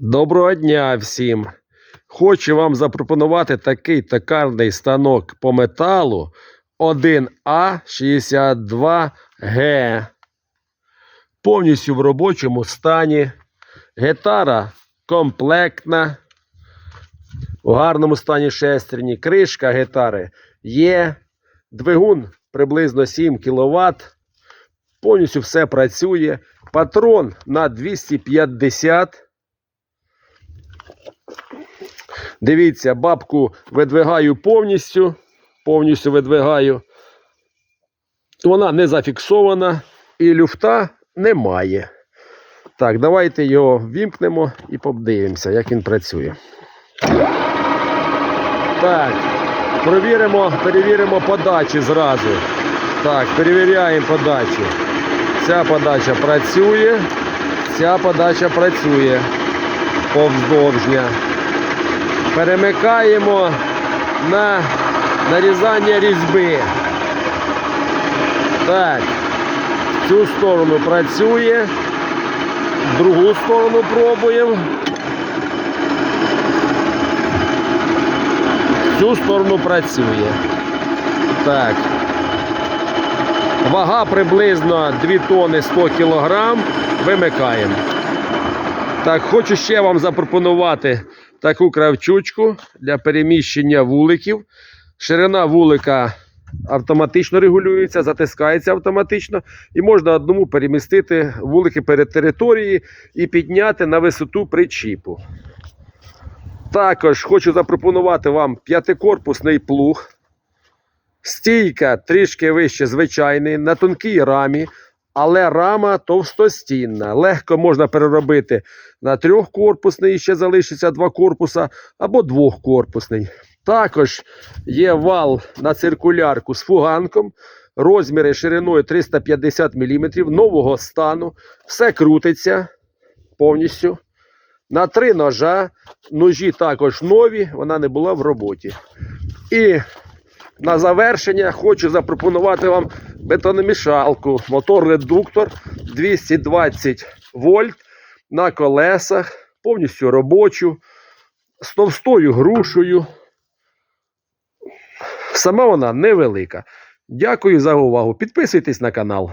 Доброго дня всім! Хочу вам запропонувати такий токарний станок по металу 1А62Г. Повністю в робочому стані. Гітара комплектна. В гарному стані шестерні. Кришка гітари є. Двигун приблизно 7 кВт. Повністю все працює. Патрон на 250. Дивіться, бабку видвигаю повністю. Повністю видвигаю. Вона не зафіксована і люфта немає. Так, давайте його вімкнемо і подивимося, як він працює. Так, провіримо, перевіримо подачі зразу. Так, перевіряємо подачу. Ця подача працює, ця подача працює повздовжня. Перемикаємо на нарізання різьби. Так, в цю сторону працює, в другу сторону пробуємо. В цю сторону працює. Так. Вага приблизно 2 тони 100 кг. Вимикаємо. Так, хочу ще вам запропонувати таку кравчучку для переміщення вуликів. Ширина вулика автоматично регулюється, затискається автоматично, і можна одному перемістити вулики перед території і підняти на висоту причіпу. Також хочу запропонувати вам п'ятикорпусний плуг. Стійка трішки вище звичайний, на тонкій рамі, але рама товстостінна. Легко можна переробити на трьохкорпусний, ще залишиться два корпуса, або двохкорпусний. Також є вал на циркулярку з фуганком, розміри шириною 350 мм, нового стану. Все крутиться повністю. На три ножа. Ножі також нові, вона не була в роботі. І на завершення хочу запропонувати вам бетономішалку. Мотор-редуктор 220 вольт на колесах, повністю робочу, з товстою грушею. Сама вона невелика. Дякую за увагу. Підписуйтесь на канал.